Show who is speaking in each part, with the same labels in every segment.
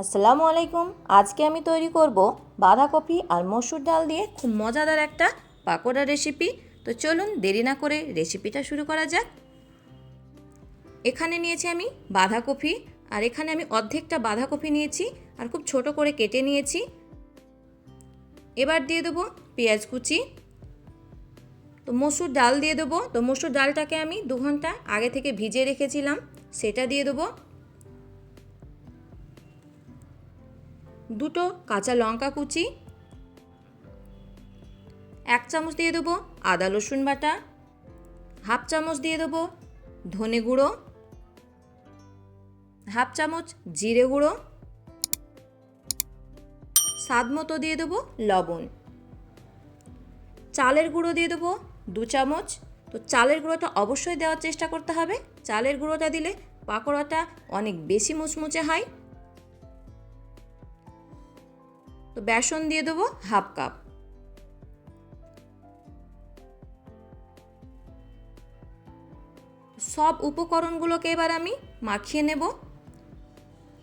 Speaker 1: আসসালামু আলাইকুম। আজকে আমি তৈরি করব বাঁধাকপি আর মসুর ডাল দিয়ে খুব মজাদার একটা পাকোড়া রেসিপি। তো চলুন দেরি না করে রেসিপিটা শুরু করা যাক। এখানে নিয়েছি আমি বাঁধাকপি আর এখানে আমি অর্ধেকটা বাঁধাকপি নিয়েছি আর খুব ছোট করে কেটে নিয়েছি। এবার দিয়ে দেবো পেঁয়াজ কুচি। তো মসুর ডাল দিয়ে দেবো। তো মসুর ডালটাকে আমি দু ঘণ্টা আগে থেকে ভিজিয়ে রেখেছিলাম। সেটা দিয়ে দেবো। দুটো কাঁচা লঙ্কা কুচি, এক চামচ দিয়ে দেবো আদা রসুন বাটা, হাফ চামচ দিয়ে দেবো ধনে গুঁড়ো, হাফ চামচ জিরে গুঁড়ো, স্বাদ মতো দিয়ে দেবো লবণ। চালের গুঁড়ো দিয়ে দেবো দু চামচ। তো চালের গুঁড়োটা অবশ্যই দেওয়ার চেষ্টা করতে হবে। চালের গুঁড়োটা দিলে পাকোড়াটা অনেক বেশি মুচমুচে হয়। তো বেসন দিয়ে দেবো হাফ কাপ। সব উপকরণগুলোকে এবার আমি মাখিয়ে নেব।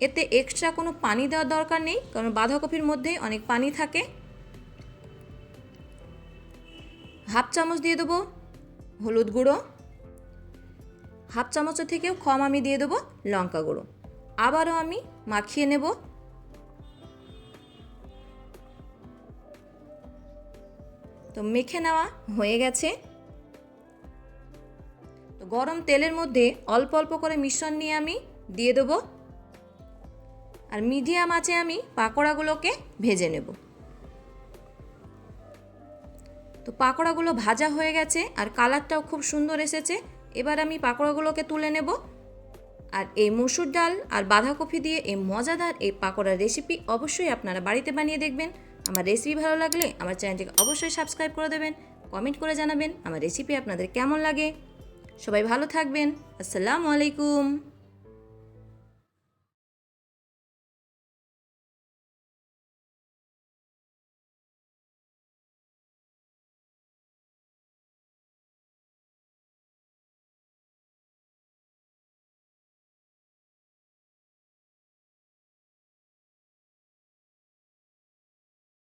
Speaker 1: এতে এক্সট্রা কোনো পানি দেওয়ার দরকার নেই, কারণ বাঁধাকপির মধ্যেই অনেক পানি থাকে। হাফ চামচ দিয়ে দেবো হলুদ গুঁড়ো। হাফ চামচের থেকেও কম আমি দিয়ে দেবো লঙ্কা গুঁড়ো। আবারও আমি মাখিয়ে নেব। তো মেখে নেওয়া হয়ে গেছে। তো গরম তেলের মধ্যে অল্প অল্প করে মিশ্রণ নিয়ে আমি দিয়ে দেবো। আর মিডিয়াম আঁচে আমি পাকোড়াগুলোকে ভেজে নেব। তো পাকোড়াগুলো ভাজা হয়ে গেছে আর কালারটাও খুব সুন্দর এসেছে। এবার আমি পাকোড়াগুলোকে তুলে নেব। আর এই মসুর ডাল আর বাঁধাকপি দিয়ে এই মজাদার এই পাকোড়ার রেসিপি অবশ্যই আপনারা বাড়িতে বানিয়ে দেখবেন। আমার রেসিপি ভালো লাগলে আমার চ্যানেলটিকে অবশ্যই সাবস্ক্রাইব করে দেবেন কমেন্ট করে জানাবেন আমার রেসিপি আপনাদের কেমন লাগে। সবাই ভালো থাকবেন, আসসালামু আলাইকুম।